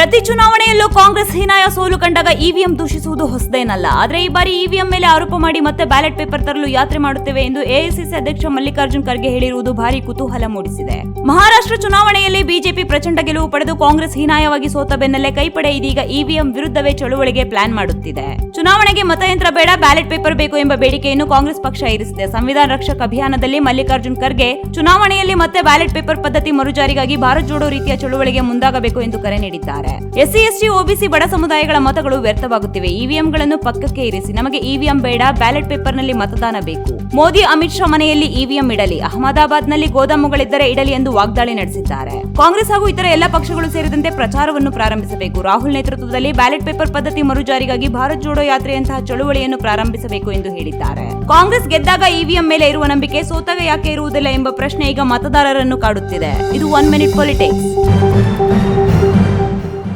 ಪ್ರತಿ ಚುನಾವಣೆಯಲ್ಲೂ ಕಾಂಗ್ರೆಸ್ ಹೀನಾಯ ಸೋಲು ಕಂಡಾಗ ಇವಿಎಂ ದೂಷಿಸುವುದು ಹೊಸದೇನಲ್ಲ. ಆದರೆ ಈ ಬಾರಿ ಇವಿಎಂ ಮೇಲೆ ಆರೋಪ ಮಾಡಿ ಮತ್ತೆ ಬ್ಯಾಲೆಟ್ ಪೇಪರ್ ತರಲು ಯಾತ್ರೆ ಮಾಡುತ್ತೇವೆ ಎಂದು ಎಐಸಿಸಿ ಅಧ್ಯಕ್ಷ ಮಲ್ಲಿಕಾರ್ಜುನ್ ಖರ್ಗೆ ಹೇಳಿರುವುದು ಭಾರಿ ಕುತೂಹಲ ಮೂಡಿಸಿದೆ. ಮಹಾರಾಷ್ಟ್ರ ಚುನಾವಣೆಯಲ್ಲಿ ಬಿಜೆಪಿ ಪ್ರಚಂಡ ಗೆಲುವು ಪಡೆದು ಕಾಂಗ್ರೆಸ್ ಹೀನಾಯವಾಗಿ ಸೋತ ಬೆನ್ನಲ್ಲೇ ಕೈಪಡೆ ಇದೀಗ ಇವಿಎಂ ವಿರುದ್ಧವೇ ಚಳುವಳಿಗೆ ಪ್ಲಾನ್ ಮಾಡುತ್ತಿದೆ. ಚುನಾವಣೆಗೆ ಮತಯಂತ್ರ ಬೇಡ, ಬ್ಯಾಲೆಟ್ ಪೇಪರ್ ಬೇಕು ಎಂಬ ಬೇಡಿಕೆಯನ್ನು ಕಾಂಗ್ರೆಸ್ ಪಕ್ಷ ಇರಿಸಿದೆ. ಸಂವಿಧಾನ ರಕ್ಷಕ ಅಭಿಯಾನದಲ್ಲಿ ಮಲ್ಲಿಕಾರ್ಜುನ್ ಖರ್ಗೆ, ಚುನಾವಣೆಯಲ್ಲಿ ಮತ್ತೆ ಬ್ಯಾಲೆಟ್ ಪೇಪರ್ ಪದ್ಧತಿ ಮರುಜಾರಿಗಾಗಿ ಭಾರತ್ ಜೋಡೋ ರೀತಿಯ ಚಳುವಳಿಗೆ ಮುಂದಾಗಬೇಕು ಎಂದು ಕರೆ ನೀಡಿದ್ದಾರೆ. ಎಸ್ಸಿ ಎಸ್ಟಿ ಒಬಿಸಿ ಬಡ ಸಮುದಾಯಗಳ ಮತಗಳು ವ್ಯರ್ಥವಾಗುತ್ತಿವೆ. ಇವಿಎಂಗಳನ್ನು ಪಕ್ಕಕ್ಕೆ ಇರಿಸಿ. ನಮಗೆ ಇವಿಎಂ ಬೇಡ, ಬ್ಯಾಲೆಟ್ ಪೇಪರ್ನಲ್ಲಿ ಮತದಾನ ಬೇಕು. ಮೋದಿ, ಅಮಿತ್ ಶಾ ಮನೆಯಲ್ಲಿ ಇವಿಎಂ ಇಡಲಿ. ಅಹಮದಾಬಾದ್ನಲ್ಲಿ ಗೋದಾಮುಗಳಿದ್ದರೆ ಇಡಲಿ ಎಂದು ವಾಗ್ದಾಳಿ ನಡೆಸಿದ್ದಾರೆ. ಕಾಂಗ್ರೆಸ್ ಹಾಗೂ ಇತರ ಎಲ್ಲ ಪಕ್ಷಗಳು ಸೇರಿದಂತೆ ಪ್ರಚಾರವನ್ನು ಪ್ರಾರಂಭಿಸಬೇಕು. ರಾಹುಲ್ ನೇತೃತ್ವದಲ್ಲಿ ಬ್ಯಾಲೆಟ್ ಪೇಪರ್ ಪದ್ಧತಿ ಮರುಜಾರಿಗಾಗಿ ಭಾರತ್ ಜೋಡೋ ಯಾತ್ರೆಯಂತಹ ಚಳುವಳಿಯನ್ನು ಪ್ರಾರಂಭಿಸಬೇಕು ಎಂದು ಹೇಳಿದ್ದಾರೆ. ಕಾಂಗ್ರೆಸ್ ಗೆದ್ದಾಗ ಇವಿಎಂ ಮೇಲೆ ಇರುವ ನಂಬಿಕೆ ಸೋತಾಗ ಯಾಕೆ ಇರುವುದಿಲ್ಲ ಎಂಬ ಪ್ರಶ್ನೆ ಈಗ ಮತದಾರರನ್ನು ಕಾಡುತ್ತಿದೆ. ಇದು ಒನ್ ಮಿನಿಟ್ ಪೊಲಿಟಿಕ್ಸ್.